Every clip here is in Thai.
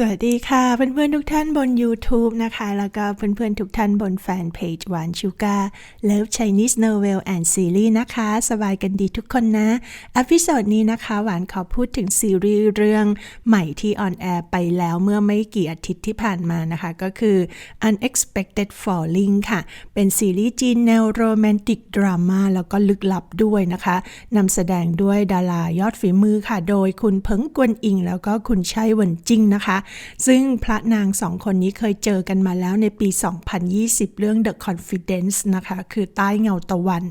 สวัสดีค่ะ เพื่อนๆ ทุกท่านบน YouTube นะคะ แล้วก็เพื่อนๆ ทุกท่านบนแฟนเพจหวานชูกาเลิฟ Chinese Novel and Series นะคะ สบายกันดีทุกคนนะอพิโซดนี้นะคะ หวานขอพูดถึงซีรีส์เรื่องใหม่ที่ออนแอร์ไปแล้วเมื่อไม่กี่อาทิตย์ที่ผ่านมานะคะ ก็คือ Unexpected Falling ค่ะ เป็นซีรีส์จีนแนวโรแมนติกดราม่าแล้วก็ลึกลับด้วยนะคะนำแสดงด้วยดารายอดฝีมือค่ะ โดยคุณเพิงกวนอิง แล้วก็คุณชัยวินจิ้งนะคะซึ่งพระนางสองคนนี้เคยเจอกันมาแล้วในปี 2020 เรื่อง The Confidence นะคะ คือใต้เงาตะวัน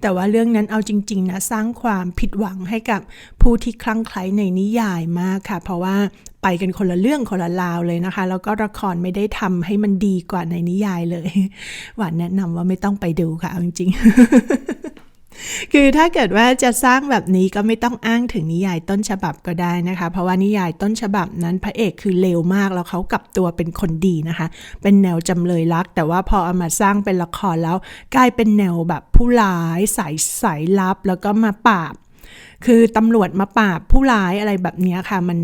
แต่ว่าเรื่องนั้นเอาจริง ๆ นะ สร้างความผิดหวังให้กับผู้ที่คลั่งไคล้ในนิยายมากค่ะ เพราะว่าไปกันคนละเรื่องคนละราวเลยนะคะ แล้วก็ละครไม่ได้ทำให้มันดีกว่าในนิยายเลย หวานแนะนำว่าไม่ต้องไปดูค่ะจริงๆ คือถ้าเกิดว่าจะสร้างแบบนี้ก็ไม่ต้องอ้างถึงนิยายต้นฉบับก็ได้นะคะ เพราะว่านิยายต้นฉบับนั้นพระเอกคือเลวมากแล้วเขากลับตัวเป็นคนดีนะคะ เป็นแนวจำเลยรัก แต่ว่าพอเอามาสร้างเป็นละครแล้ว กลายเป็นแนวแบบผู้ร้ายสายสายลับแล้วก็มาปราบ คือตำรวจมาปราบผู้ร้ายอะไรแบบนี้ค่ะ มัน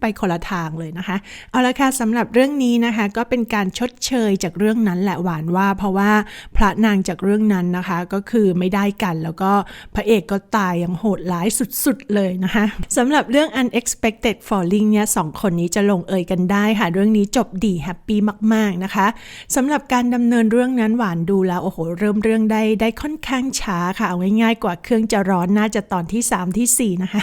ไปคนละทางเลยนะคะ เอาละค่ะสำหรับเรื่องนี้นะคะ ก็เป็นการชดเชยจากเรื่องนั้นแหละหวานว่า เพราะว่าพระนางจากเรื่องนั้นนะคะ ก็คือไม่ได้กันแล้วก็พระเอกก็ตายอย่างโหดร้ายสุดๆเลยนะคะสำหรับเรื่อง unexpected falling เนี่ยสองคนนี้จะลงเอยกันได้ค่ะ เรื่องนี้จบดีแฮปปี้มากๆนะคะสำหรับการดำเนินเรื่องนั้นหวานดูแล้วโอ้โหเริ่มเรื่องได้ได้ค่อนข้างช้าค่ะเอาง่ายๆกว่าเครื่องจะร้อนน่าจะตอนที่3ที่4 นะคะ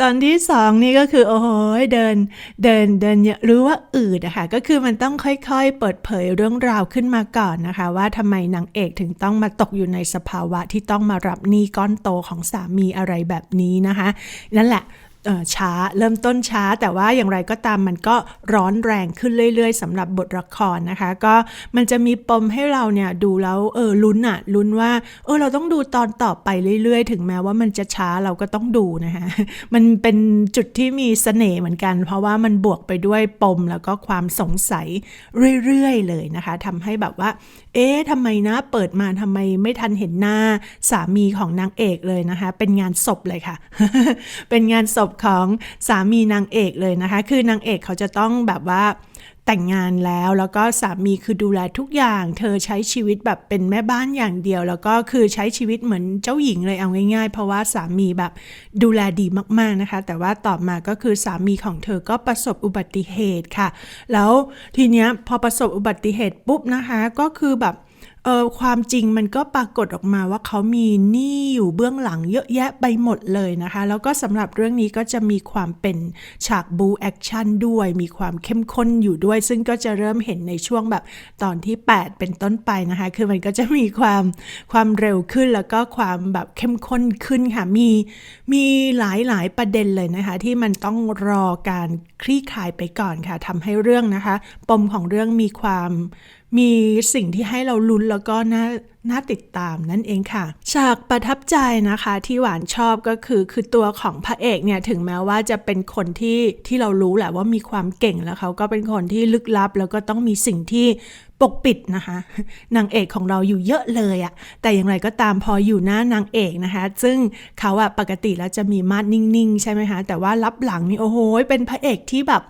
ตอนที่ 2 นี่ก็คือ โอ้โหเดินเดินเดินรู้ว่าอืดนะคะก็คือมันต้องค่อยๆ เปิดเผยเรื่องราวขึ้นมาก่อนนะคะ ว่าทำไมนางเอกถึงต้องมาตกอยู่ในสภาวะที่ต้องมารับหนี้ก้อนโตของสามีอะไรแบบนี้นะคะ นั่นแหละ ช้าเริ่มต้นช้า แต่ว่าอย่างไรก็ตามมันก็ร้อนแรงขึ้นเรื่อยๆสำหรับบทละครนะคะ ก็มันจะมีปมให้เราเนี่ยดูแล้วเออลุ้นอะลุ้นว่าเออเราต้องดูตอนต่อไปเรื่อยๆ ถึงแม้ว่ามันจะช้าเราก็ต้องดูนะคะมันเป็นจุดที่มีเสน่ห์เหมือนกัน เพราะว่ามันบวกไปด้วยปมแล้วก็ความสงสัยเรื่อยๆ เลยนะคะทำให้แบบว่า เอ๊ะทำไมนะเปิดมาทำไมไม่ทันเห็นหน้าสามีของนางเอกเลยนะคะ เป็นงานศพเลยค่ะ เป็นงานศพของสามีนางเอกเลยนะคะ คือนางเอกเขาจะต้องแบบว่าแต่งงานแล้วแล้วก็สามีคือดูแลทุกอย่าง เธอใช้ชีวิตแบบเป็นแม่บ้านอย่างเดียว แล้วก็คือใช้ชีวิตเหมือนเจ้าหญิงเลยเอาง่ายๆ เพราะว่าสามีแบบดูแลดีมากๆนะคะ แต่ว่าต่อมาก็คือสามีของเธอก็ประสบอุบัติเหตุค่ะ แล้วทีเนี้ยพอประสบอุบัติเหตุปุ๊บนะคะ ก็คือแบบ เออความจริงมันก็ปรากฏออกมาว่าเขามีหนี้อยู่เบื้องหลังเยอะแยะไปหมดเลยนะคะ แล้วก็สำหรับเรื่องนี้ก็จะมีความเป็นฉากบูแอคชั่นด้วย มีความเข้มข้นอยู่ด้วย ซึ่งก็จะเริ่มเห็นในช่วงแบบตอนที่ 8 เป็นต้นไปนะคะ คือมันก็จะมีความความเร็วขึ้นแล้วก็ความแบบเข้มข้นขึ้นค่ะ มีมีหลายหลายประเด็นเลยนะคะ ที่มันต้องรอการคลี่คลายไปก่อนค่ะทำให้เรื่องนะคะ ปมของเรื่องมีความ มีสิ่งที่ให้เราลุ้นแล้วก็น่าน่าติดตามนั่นเองค่ะ ฉากประทับใจนะคะที่หวานชอบก็คือคือตัวของพระเอกเนี่ยถึงแม้ว่าจะเป็นคนที่ที่เรารู้แหละว่ามีความเก่งแล้วเขาก็เป็นคนที่ลึกลับ แล้วก็ต้องมีสิ่งที่ปกปิดนะคะนางเอกของเราอยู่เยอะเลยอะแต่อย่างไรก็ตามพออยู่หน้านางเอกนะคะ ซึ่งเขาอะปกติแล้วจะมีมาดนิ่งๆ ใช่ไหมคะแต่ว่ารับหลังนี่โอ้โหเป็นพระเอกที่แบบ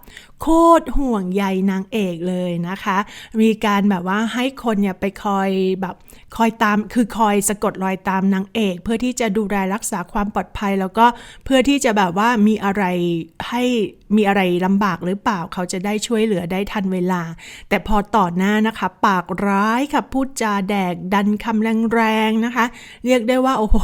โคตรห่วงใยนางเอกเลยนะคะ มีการแบบว่าให้คนเนี่ยไปคอยแบบคอยตามคือคอยสะกดรอยตามนางเอก เพื่อที่จะดูแลรักษาความปลอดภัย แล้วก็เพื่อที่จะแบบว่ามีอะไรให้มีอะไรลำบากหรือเปล่าเขาจะได้ช่วยเหลือได้ทันเวลา แต่พอต่อหน้านะคะ ปากร้ายค่ะพูดจาแดกดันคำแรงๆนะคะ เรียกได้ว่าโอ้โห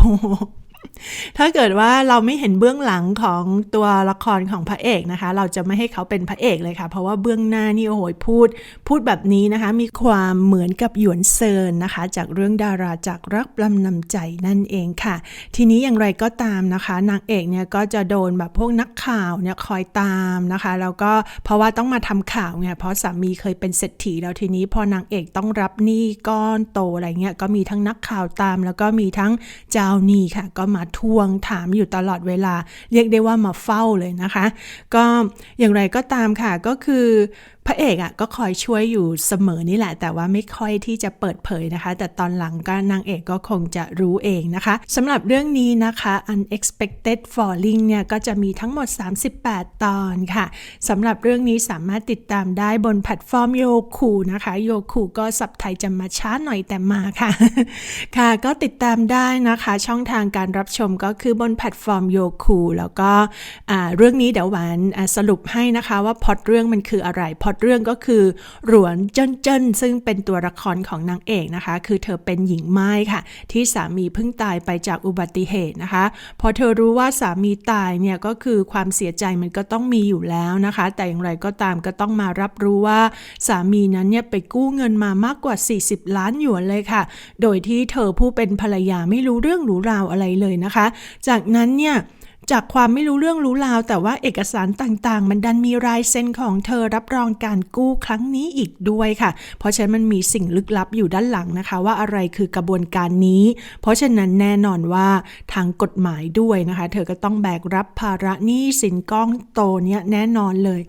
ถ้าเกิดว่าเราไม่เห็นเบื้องหลังของตัวละครของพระเอกนะคะ เราจะไม่ให้เขาเป็นพระเอกเลยค่ะ เพราะว่าเบื้องหน้านี่โอ้โหพูด พูดแบบนี้นะคะ มีความเหมือนกับหยวนเซินนะคะ จากเรื่องดาราจากรักปลำนำใจนั่นเองค่ะ ทีนี้อย่างไรก็ตามนะคะ นางเอกเนี่ยก็จะโดนแบบพวกนักข่าวเนี่ยคอยตามนะคะแล้วก็เพราะว่าต้องมาทำข่าวไงเพราะสามีเคยเป็นเศรษฐีแล้วทีนี้พอนางเอกต้องรับหนี้ก้อนโตอะไรเงี้ยก็มีทั้งนักข่าวตาม แล้วก็มีทั้งเจ้าหนี้ค่ะก็มามาทวงถามอยู่ตลอดเวลา เรียกได้ว่ามาเฝ้าเลยนะคะ ก็อย่างไรก็ตามค่ะก็คือพระเอกอะก็คอยช่วยอยู่เสมอนี่แหละ แต่ว่าไม่ค่อยที่จะเปิดเผยนะคะ แต่ตอนหลังก็นางเอกก็คงจะรู้เองนะคะสำหรับเรื่องนี้นะคะ Unexpected Falling เนี่ยก็จะมีทั้งหมด 38 ตอนค่ะสำหรับเรื่องนี้สามารถติดตามได้บนแพลตฟอร์มโยคูนะคะโยคูก็สับไทยจะมาช้าหน่อยแต่มาค่ะ ค่ะ ก็ติดตามได้นะคะ ช่องทางการรับชมก็คือบนแพลตฟอร์มโยคูแล้วก็เรื่องนี้เดี๋ยวหวานสรุปให้นะคะว่าพอตเรื่องมันคืออะไรพอตเรื่องก็คือหลวนเจิ้นเจิ้นซึ่งเป็นตัวละครของนางเอกนะคะ คือเธอเป็นหญิงไม้ค่ะ ที่สามีเพิ่งตายไปจากอุบัติเหตุนะคะ พอเธอรู้ว่าสามีตายเนี่ยก็คือความเสียใจมันก็ต้องมีอยู่แล้วนะคะ แต่อย่างไรก็ตามก็ต้องมารับรู้ว่าสามีนั้นเนี่ยไปกู้เงินมามากกว่า 40 ล้านหยวนเลยค่ะ โดยที่เธอผู้เป็นภรรยาไม่รู้เรื่องหรูราวอะไรเลยนะคะ จากนั้นเนี่ยจากความไม่รู้เรื่องรู้ราว แต่ว่าเอกสารต่างๆ มันดันมีลายเซ็นของเธอรับรองการกู้ครั้งนี้อีกด้วยค่ะ เพราะฉะนั้นมันมีสิ่งลึกลับอยู่ด้านหลังนะคะ ว่าอะไรคือกระบวนการนี้ เพราะฉะนั้นแน่นอนว่าทางกฎหมายด้วยนะคะ เธอก็ต้องแบกรับภาระหนี้สินก้องโตเนี่ยแน่นอนเลย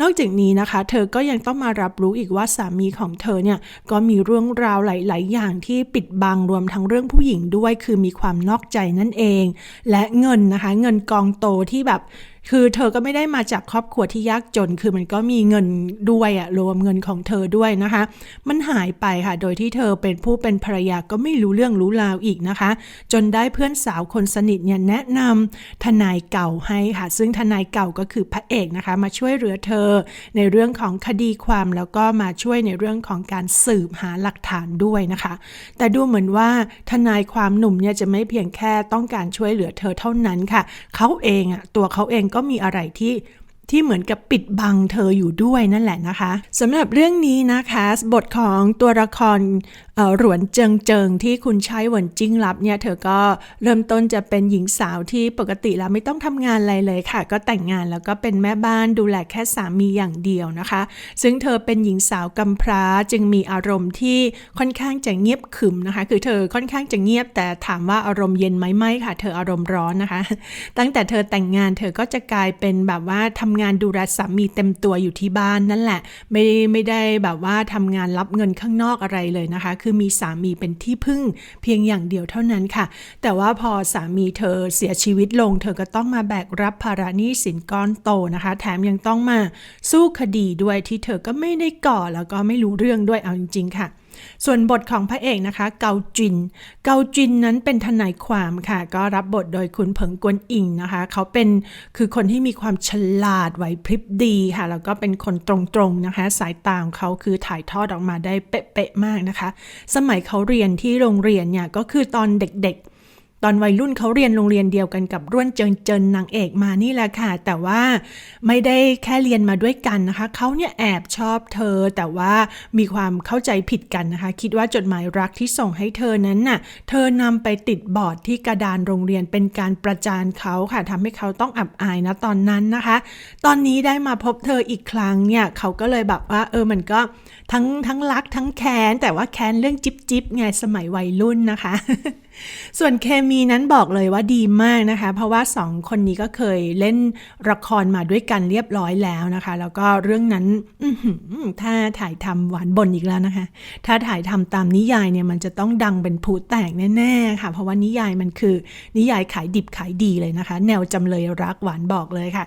นอกจากนี้นะคะ เธอก็ยังต้องมารับรู้อีกว่าสามีของเธอเนี่ยก็มีเรื่องราวหลาย ๆ อย่างที่ปิดบังรวมทั้งเรื่องผู้หญิงด้วย คือมีความนอกใจนั่นเอง และเงินนะคะ เงินกองโตที่แบบ คือเธอก็ไม่ได้มาจากครอบครัวที่ยากจน คือมันก็มีเงินด้วยอะรวมเงินของเธอด้วยนะคะ มันหายไปค่ะ โดยที่เธอเป็นผู้เป็นภรรยาก็ไม่รู้เรื่องรู้ราวอีกนะคะ จนได้เพื่อนสาวคนสนิทเนี่ยแนะนำทนายเก่าให้ค่ะ ซึ่งทนายเก่าก็คือพระเอกนะคะ มาช่วยเหลือเธอในเรื่องของคดีความแล้วก็มาช่วยในเรื่องของการสืบหาหลักฐานด้วยนะคะ แต่ดูเหมือนว่าทนายความหนุ่มเนี่ยจะไม่เพียงแค่ต้องการช่วยเหลือเธอเท่านั้นค่ะ เขาเองอะตัวเขาเองก็็มีอะไรที่ที่เหมือนกับปิดบังเธออยู่ด้วยนั่นแหละนะคะสำหรับเรื่องนี้นะคะ บทของตัวละคร หลวนเจิงเจิงที่คุณใช้เหวนจิ้งรับเนี่ยเธอก็เริ่มต้นจะเป็นหญิงสาวที่ปกติแล้วไม่ต้องทำงานอะไรเลยค่ะ ก็แต่งงานแล้วก็เป็นแม่บ้านดูแลแค่สามีอย่างเดียวนะคะ ซึ่งเธอเป็นหญิงสาวกำพร้าจึงมีอารมณ์ที่ค่อนข้างจะเงียบขึมนะคะ คือเธอค่อนข้างจะเงียบแต่ถามว่าอารมณ์เย็นไหมไม่ค่ะ เธออารมณ์ร้อนนะคะ ตั้งแต่เธอแต่งงานเธอก็จะกลายเป็นแบบว่าทำงานดูแลสามีเต็มตัวอยู่ที่บ้านนั่นแหละ ไม่ไม่ได้แบบว่าทำงานรับเงินข้างนอกอะไรเลยนะคะ คืือมีสามีเป็นที่พึ่งเพียงอย่างเดียวเท่านั้นค่ะ แต่ว่าพอสามีเธอเสียชีวิตลง เธอก็ต้องมาแบกรับภาระหนี้สินก้อนโตนะคะ แถมยังต้องมาสู้คดีด้วยที่เธอก็ไม่ได้ก่อแล้วก็ไม่รู้เรื่องด้วยเอาจริงๆค่ะ ส่วนบทของพระเอกนะคะ เกาจิน เกาจินนั้นเป็นทนายความค่ะ ก็รับบทโดยคุณเผิงกวนอิงนะคะ เขาเป็นคือคนที่มีความฉลาดไหวพริบดีค่ะ แล้วก็เป็นคนตรงๆนะคะ สายตาของเขาคือถ่ายทอดออกมาได้เป๊ะๆมากนะคะ สมัยเขาเรียนที่โรงเรียนเนี่ยก็คือตอนเด็กๆ ตอนวัยรุ่นเขาเรียนโรงเรียนเดียวกันกับร่วนเจินเจินนางเอกมานี่แหละค่ะ แต่ว่าไม่ได้แค่เรียนมาด้วยกันนะคะ เขาเนี่ยแอบชอบเธอ แต่ว่ามีความเข้าใจผิดกันนะคะ คิดว่าจดหมายรักที่ส่งให้เธอนั้นน่ะ เธอนำไปติดบอร์ดที่กระดานโรงเรียนเป็นการประจานเขาค่ะทำให้เขาต้องอับอายนะตอนนั้นนะคะ ตอนนี้ได้มาพบเธออีกครั้งเนี่ยเขาก็เลยแบบว่าเออมันก็ทั้งทั้งรักทั้งแค้นแต่ว่าแค้นเรื่องจิ๊บจิ๊บไงสมัยวัยรุ่นนะคะส่วนเคมีนั้นบอกเลยว่าดีมากนะคะ เพราะว่าสองคนนี้ก็เคยเล่นละครมาด้วยกันเรียบร้อยแล้วนะคะ แล้วก็เรื่องนั้นถ้าถ่ายทำหวานบนอีกแล้วนะคะ ถ้าถ่ายทำตามนิยายเนี่ยมันจะต้องดังเป็นผูแตกแน่ๆค่ะ เพราะว่านิยายมันคือนิยายขายดิบขายดีเลยนะคะ แนวจำเลยรักหวานบอกเลยค่ะ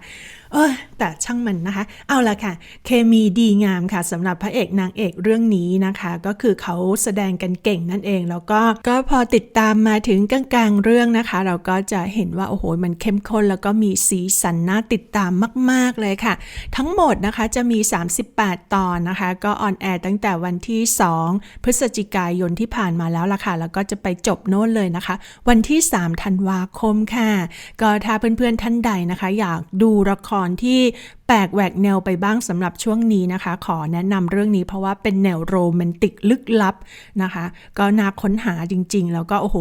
เออแต่ช่างมันนะคะ เอาละค่ะ เคมีดีงามค่ะสำหรับพระเอกนางเอกเรื่องนี้นะคะ ก็คือเขาแสดงกันเก่งนั่นเอง แล้วก็ก็พอติดตามมาถึงกลางๆเรื่องนะคะ เราก็จะเห็นว่าโอ้โหมันเข้มข้นแล้วก็มีสีสันน่าติดตามมาก ๆเลยค่ะ ทั้งหมดนะคะจะมี 38 ตอนนะคะ ก็ออนแอร์ตั้งแต่วันที่ 2 พฤศจิกายนที่ผ่านมาแล้วล่ะค่ะ แล้วก็จะไปจบโน่นเลยนะคะ วันที่3ธันวาคมค่ะ ก็ถ้าเพื่อนๆท่านใดนะคะ อยากดูละครที่แปลกแหวกแนวไปบ้างสำหรับช่วงนี้นะคะ ขอแนะนำเรื่องนี้เพราะว่าเป็นแนวโรแมนติกลึกลับนะคะ ก็น่าค้นหาจริงๆ แล้วก็โอ้โห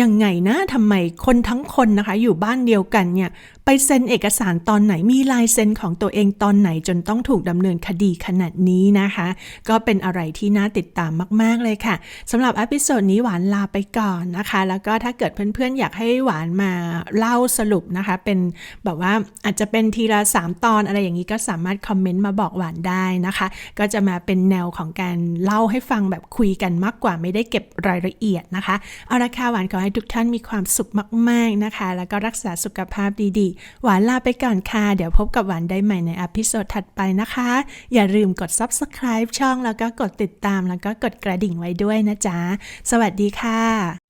ยังไงนะทำไมคนทั้งคนนะคะ อยู่บ้านเดียวกันเนี่ย ไปเซ็นเอกสารตอนไหนมีลายเซ็นของตัวเองตอนไหนจนต้องถูกดำเนินคดีขนาดนี้นะคะ ก็เป็นอะไรที่น่าติดตามมากๆเลยค่ะสำหรับอพิโซดนี้หวานลาไปก่อนนะคะ แล้วก็ถ้าเกิดเพื่อนๆอยากให้หวานมาเล่าสรุปนะคะ เป็นแบบว่าอาจจะเป็นทีทีละ 3 ตอนอะไรอย่างนี้ก็สามารถคอมเมนต์มาบอกหวานได้นะคะ ก็จะมาเป็นแนวของการเล่าให้ฟังแบบคุยกันมากกว่าไม่ได้เก็บรายละเอียดนะคะ เอาละค่ะหวานขอให้ทุกท่านมีความสุขมาก ๆนะคะ แล้วก็รักษาสุขภาพดีๆ หวานลาไปก่อนค่ะ เดี๋ยวพบกับหวานได้ใหม่ในอพิโซดถัดไปนะคะ อย่าลืมกด subscribe ช่องแล้วก็กดติดตามแล้วก็กดกระดิ่งไว้ด้วยนะจ๊ะ สวัสดีค่ะ